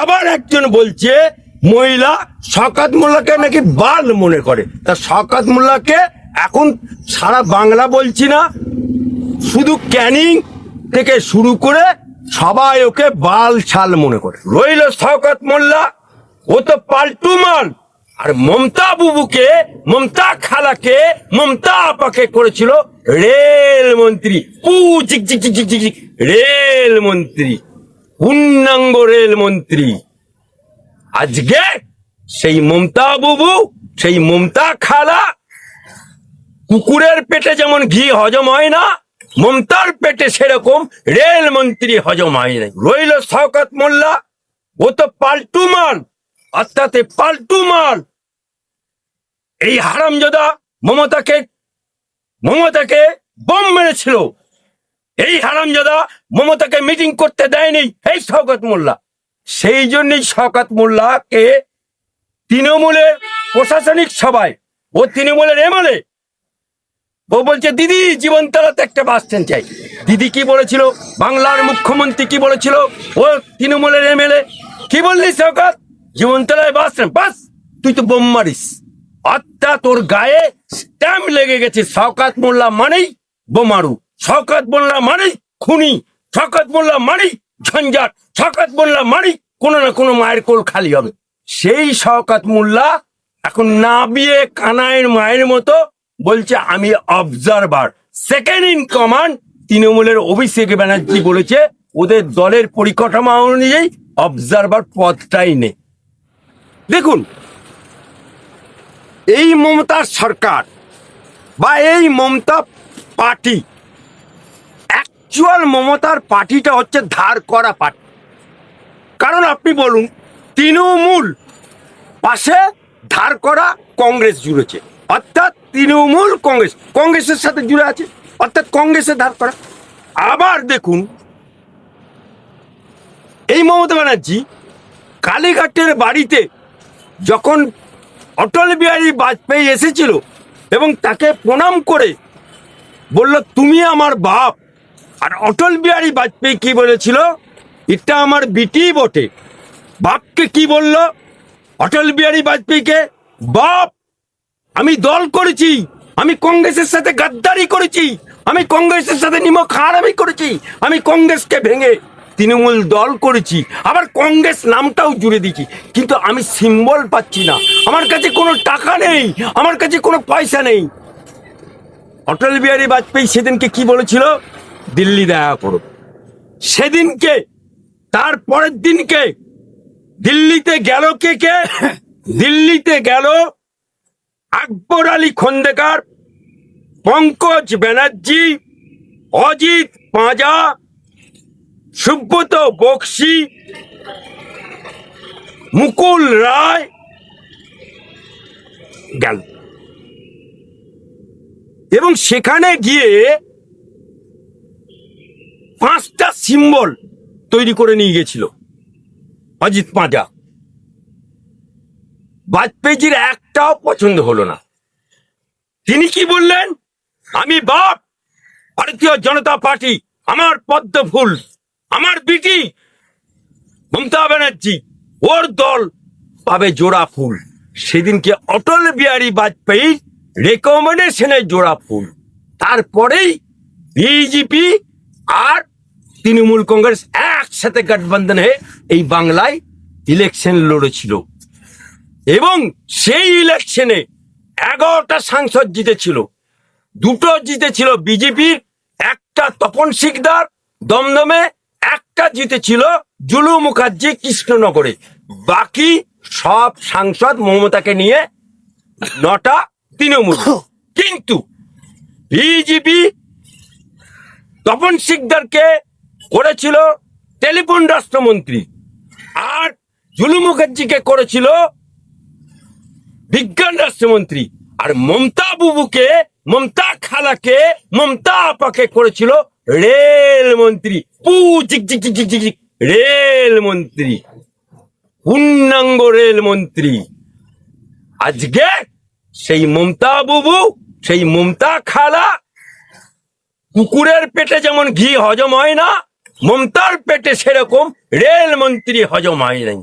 আবার একজন বলছে মহিলা শকাত মোল্লাকে নাকি বাল মনে করে। তা শকাত মোল্লাকে এখন সারা বাংলা বলছি না শুধু ক্যানিং থেকে শুরু করে সবাই ওকে বাল ছাল মনে করে। রইল শওকত মোল্লা ও তো পাল্টু মাল। আর মমতা বুবুকে মমতা খালাকে মমতা আপাকে করেছিল রেল মন্ত্রী। পু চিক চিক চিক চিক, রেল মন্ত্রী। পূর্ণাঙ্গ রেল মন্ত্রী। আজকে সেই মমতা বুবু, সেই মমতা খালা কুকুরের পেটে যেমন ঘি হজম হয় না, মমতার পেটে সেরকম রেল মন্ত্রী হজম হয় না রইল শওকত মোল্লা, ও তো পাল্টু মাল, অর্থাৎ পাল্টু মাল। এই হারামজাদা মমতাকে মমতাকে বোম মেরেছিল। এই হারামজাদা মমতাকে মিটিং করতে দেয়নি। এই শওকত মোল্লা। সেই জন্যই শওকত মোল্লাকে তৃণমূলের প্রশাসনিক সভায় ও তৃণমূলের এমএলএ ও বলছে, দিদি জীবনতলাতে একটা বাস স্ট্যান্ড চাই। দিদি কি বলেছিল? বাংলার মুখ্যমন্ত্রী কি বলেছিল? ও তৃণমূলের এমএলএ কি বললি সৌকাত জীবনতলায় বাস স্ট্যান্ড বাস তুই তো বোম মারিস। অর্থাৎ তোর গায়ে স্ট্যাম্প লেগে গেছে শওকাত মোল্লা মানেই বোমারু। শওকাত মোল্লা মানেই খুনি শওকাত মোল্লা মানেই ঝঞ্ঝাট শওকাত মোল্লা মানেই কোনো না কোনো মায়ের কোল খালি হবে। সেই শওকাত মোল্লা এখন না বিয়ে কানাইয়ের মায়ের মতো বলছে, আমি অবজারভার সেকেন্ড ইন কমান্ড তৃণমূলের অভিষেক ব্যানার্জি বলেছে, ওদের দলের পরিকাঠামো অনুযায়ী অবজারভার পদটাই নেই দেখুন, এই মমতার সরকার বা এই মমতা পার্টি অ্যাকচুয়াল মমতার পার্টিটা হচ্ছে ধার করা পার্টি। কারণ আপনি বলুন, তৃণমূল পাশে ধার করা কংগ্রেস জুড়েছে। অর্থাৎ তৃণমূল কংগ্রেস, কংগ্রেসের সাথে জুড়ে আছে, অর্থাৎ কংগ্রেসের ধার করা। আবার দেখুন, এই মমতা ব্যানার্জি কালীঘাটের বাড়িতে যখন অটল বিহারী বাজপেয়ী এসেছিল এবং তাকে প্রণাম করে বলল, তুমি আমার বাপ। অটল বিহারী বাজপেয়ী কি বলেছিল? এটা আমার বিটি বটে। বাপকে কি বলল? অটল বিহারী বাজপেয়ীকে, বাপ, আমি দল করেছি, আমি কংগ্রেসের সাথে গাদ্দারি করেছি, আমি কংগ্রেসের সাথে নিমক হারামি করেছি, আমি কংগ্রেসকে ভেঙে তৃণমূল দল করেছি, আবার কংগ্রেস নামটাও জুড়ে দিয়েছি, কিন্তু আমি সিম্বল পাচ্ছি না। আমার কাছে কোনো টাকা নেই, আমার কাছে কোনো পয়সা নেই। অটল বিহারী বাজপেয়ী সেদিনকে কি বলেছিল? দিল্লি দেখা করো সেদিনকে, তার পরের দিনকে দিল্লিতে গেল কে কে? দিল্লিতে গেল আকবর আলী খন্দেকার, পঙ্কজ ব্যানার্জি, অজিত পাঁজা, সুব্রত বক্সি, মুকুল রায় গেল। এবং সেখানে গিয়ে পাঁচটা সিম্বল তৈরি করে নিয়ে গেছিল। অজিত পাঁজা। বাজপেয়ীজির একটাও পছন্দ হলো না। তিনি কি বললেন? আমি বাপ, ভারতীয় জনতা পার্টি, আমার পদ্ম ফুল, আমার বিটি, মমতা ব্যানার্জি, ওর দল পাবে জোড়া ফুল। সেদিনকে অটল বিহারী বাজপেয়ী রেকমেন্ডেশনে জোড়া ফুল। তারপরেই বিজেপি আর তৃণমূল কংগ্রেস একসাথে গঠবন্ধন হয়ে এই বাংলায় ইলেকশন লড়েছিল। এবং সেই ইলেকশনে এগারোটা সাংসদ জিতেছিল। দুটো জিতেছিল বিজেপির একটা তপন শিকদার, দমদমে একটা জিতেছিল জুলু মুখার্জি কৃষ্ণনগরে। বাকি সব সাংসদ মমতাকে নিয়ে নটা তৃণমূল। কিন্তু বিজেপি তপন শিকদারকে করেছিল টেলিফোন রাষ্ট্রমন্ত্রী। আর জুলু মুখার্জিকে করেছিল বিজ্ঞান রাষ্ট্রমন্ত্রী। আর মমতা বুবুকে মমতা খালাকে মমতা আপাকে করেছিল রেল মন্ত্রী। পু চিক চিক চিক চিক চিক, রেল মন্ত্রী। পূর্ণাঙ্গ রেল মন্ত্রী। আজকে সেই মমতা বুবু সেই মমতা খালা কুকুরের পেটে যেমন ঘি হজম হয় না, মমতার পেটে সেরকম রেল মন্ত্রী হজম হয় নাই।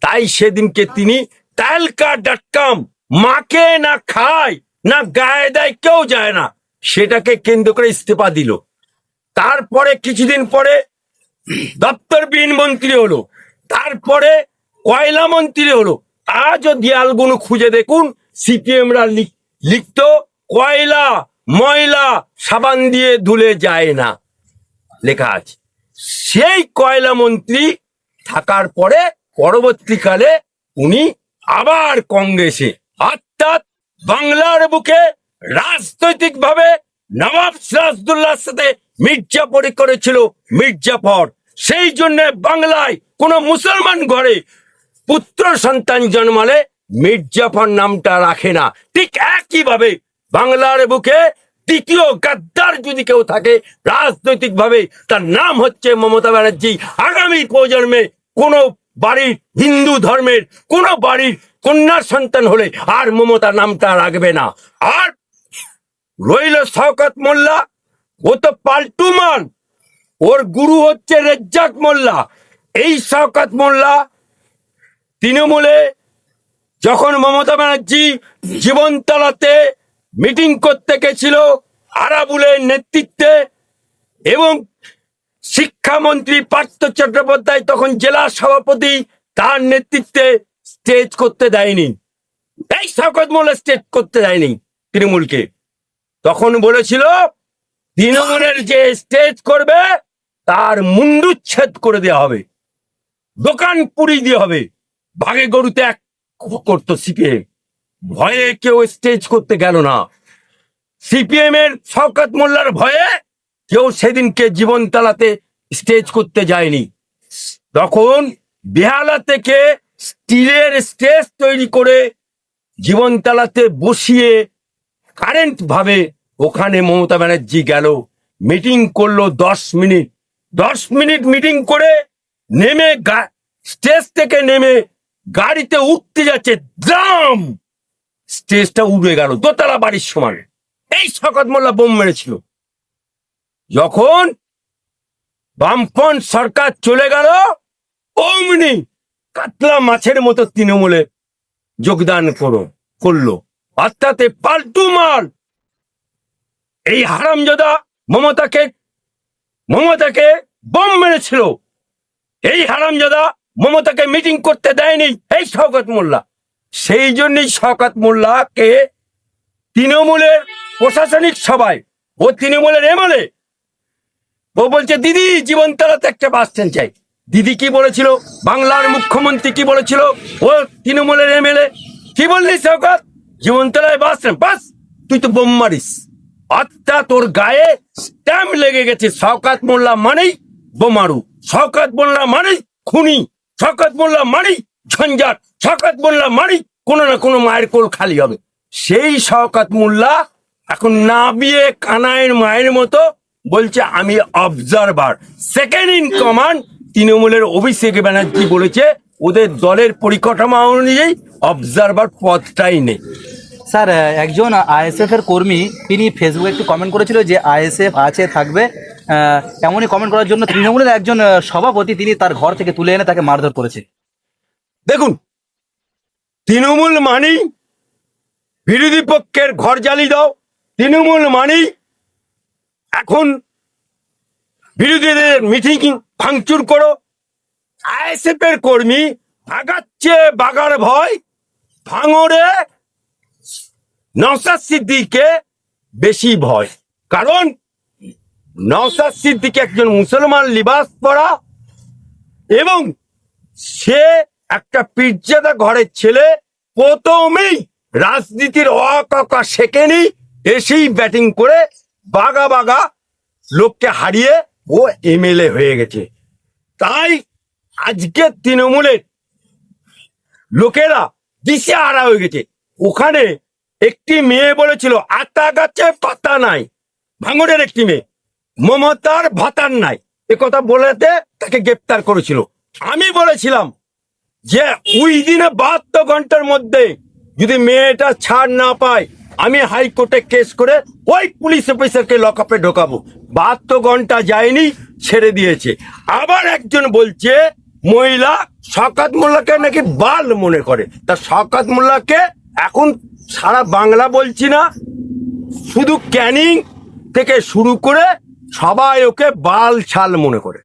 তাই সেদিনকে তিনি তালকা ডট কম মাকে না খায়, না গায়ে দেয়, কেউ যায় না। সেটাকে কেন্দ্র করে ইস্তফা দিল। তারপরে কিছুদিন পরে দপ্তরবিহীন মন্ত্রী হলো। তারপরে কয়লা মন্ত্রী হলো। আজও দেয়ালগুলো খুঁজে দেখুন, সিপিএমরা লিখত কয়লা ময়লা সাবান দিয়ে ধুলে যায় না। লেখা আছে। সেই কয়লা মন্ত্রী থাকার পরে পরবর্তীকালে উনি আবার কংগ্রেসে। অর্থাৎ বাংলার বুকে রাজনৈতিকভাবে নবাব সিরাজদুল্লাহর সাথে মির্জাফরি করেছিল মির্জাফর। সেই জন্য বাংলায় কোন মুসলমান ঘরে পুত্র সন্তান জন্মালে মির্জাফর নামটা রাখে না। ঠিক একইভাবে বাংলার বুকে তৃতীয় গাদ্দার যদি কেউ থাকে রাজনৈতিক ভাবে তার নাম হচ্ছে মমতা ব্যানার্জি। আগামী প্রজন্মে কোন বাড়ির হিন্দু ধর্মের, কোন বাড়ির কন্যার সন্তান হলে আর মমতা নামটা রাখবে না। আর রইল শওকত মোল্লা, ও তো পাল্টু মান। ওর গুরু হচ্ছে রেজ্জাক মোল্লা। এই শওকত মোল্লা তৃণমূলে যখন মমতা ব্যানার্জি জীবনতলাতে মিটিং করতে গেছিল আরাবুলের নেতৃত্বে এবং শিক্ষামন্ত্রী পার্থ চট্টোপাধ্যায় তখন জেলা সভাপতি, তার নেতৃত্বে স্টেজ করতে দেয়নি। এই শওকত মোল্লা স্টেজ করতে দেয়নি তৃণমূলকে। তখন বলেছিল, তৃণমূলের যে স্টেজ করবে, তার মুন্ডুচ্ছেদ করে দেওয়া হবে। দোকান পুরি দিয়ে হবে। ভাগে গরুতে এক করতো সিপিএম ভয়ে কেউ স্টেজ করতে গেল না। সিপিএম এর শওকত মোল্লার ভয়ে কেউ সেদিনকে জীবন তালাতে স্টেজ করতে যায়নি। তখন বেহালা থেকে স্টিলের স্টেজ তৈরি করে জীবনতলাতে বসিয়ে কারেন্ট ভাবে ওখানে মমতা ব্যানার্জি গেল। মিটিং করল দশ মিনিট। দশ মিনিট মিটিং করে নেমে স্টেজ থেকে নেমে গাড়িতে উঠতে যাচ্ছে। দ্রাম স্টেজটা উড়ে গেল, দোতলা বাড়ির সমান। এই শকত মোল্লা বোম মেরেছিল। যখন বামফ্রন্ট সরকার চলে গেল, অমনি কাতলা মাছের মতো তৃণমূলে যোগদান করো, করল। অর্থাৎ পাল্টু মাল। এই হারামজাদা মমতাকে মমতাকে বোম মেরেছিল। এই হারামজাদা মমতাকে মিটিং করতে দেয়নি। এই শওকত মোল্লা। সেই জন্যই শওকত মোল্লাকে তৃণমূলের প্রশাসনিক সভায়, ও তৃণমূলের এমএলএ ও বলছে, দিদি জীবনতলাতে একটা বাস স্ট্যান্ড চাই। দিদি কি বলেছিল? বাংলার মুখ্যমন্ত্রী কি বলেছিল? ও তৃণমূলের এমএলএ কি বললি শওকত? জীবনতলায় বাস স্ট্যান্ড, বাস, তুই তো বোম মারিস। অর্থাৎ তোর গায়ে স্ট্যাম্প লেগে গেছে। শওকাত মোল্লা মানেই বোমারু। শওকাত মোল্লা মানেই খুনি। শওকাত মোল্লা মানেই ঝঞ্ঝাট, শওকাত মোল্লা মারি, কোনো না কোনো মায়ের কোল খালি হবে। সেই শওকাত মোল্লা এখন না বিয়ে কানাইয়ের মায়ের মতো বলছে, আমি অবজারভার সেকেন্ড ইন কমান্ড তৃণমূলের অভিষেক ব্যানার্জি বলেছে, ওদের দলের পরিকাঠামো অনুযায়ী অবজারভার পদটাই নেই। স্যার, একজন আইএসএফ এর কর্মী, তিনি ফেসবুকে একটি কমেন্ট করেছিল যে আইএসএফ আছে, থাকবে। এমনই কমেন্ট করার জন্য তৃণমূলের একজন সভাপতি, তিনি তার ঘর থেকে তুলে এনে তাকে মারধর করেছে। দেখুন, তৃণমূল মানেই বিরোধী পক্ষের ঘর জ্বালি দাও। তৃণমূল মানেই এখন বিরোধীদের মিটিং ভাঙচুর করো। আইএসএফ এর কর্মী ভাগাচ্ছে বাগার ভয় ভাঙরে নওসাদ সিদ্দিকে বেশি ভয়। কারণ নওসাদ সিদ্দিক একজন মুসলমান লিবাস পরা এবং সে একটা পিজ্জাদা ঘরের ছেলে প্রথমেই রাজনীতির অকাকা শেখেনি, এসেই ব্যাটিং করে বাগা বাগা লোককে হারিয়ে ও এমএলএ হয়ে গেছে। তাই আজকে তৃণমূলের লোকেরা দিশে হারা হয়ে গেছে। ওখানে একটি মেয়ে বলেছিল, আতা গাছে পাতা নাই। ভাঙড়ের একটি মেয়ে। মমতার ভাতার নাই। কথা বলেতে তাকে গ্রেপ্তার করেছিল। আমি বলেছিলাম যে ওই দিনে বাহাত্তর ঘণ্টার মধ্যে যদি মেয়েটা ছাড় না পায়, আমি হাইকোর্টে কেস করে ওই পুলিশ অফিসারকে লকআপে ঢোকাবো। বাহাত্তর ঘণ্টা যায়নি, ছেড়ে দিয়েছে। আবার একজন বলছে, মহিলা শকাত মোল্লাকে নাকি বাল মনে করে। তা শকাত মোল্লাকে এখন সারা বাংলা বলছি না, শুধু ক্যানিং থেকে শুরু করে সবাই ওকে বাল ছাল মনে করে।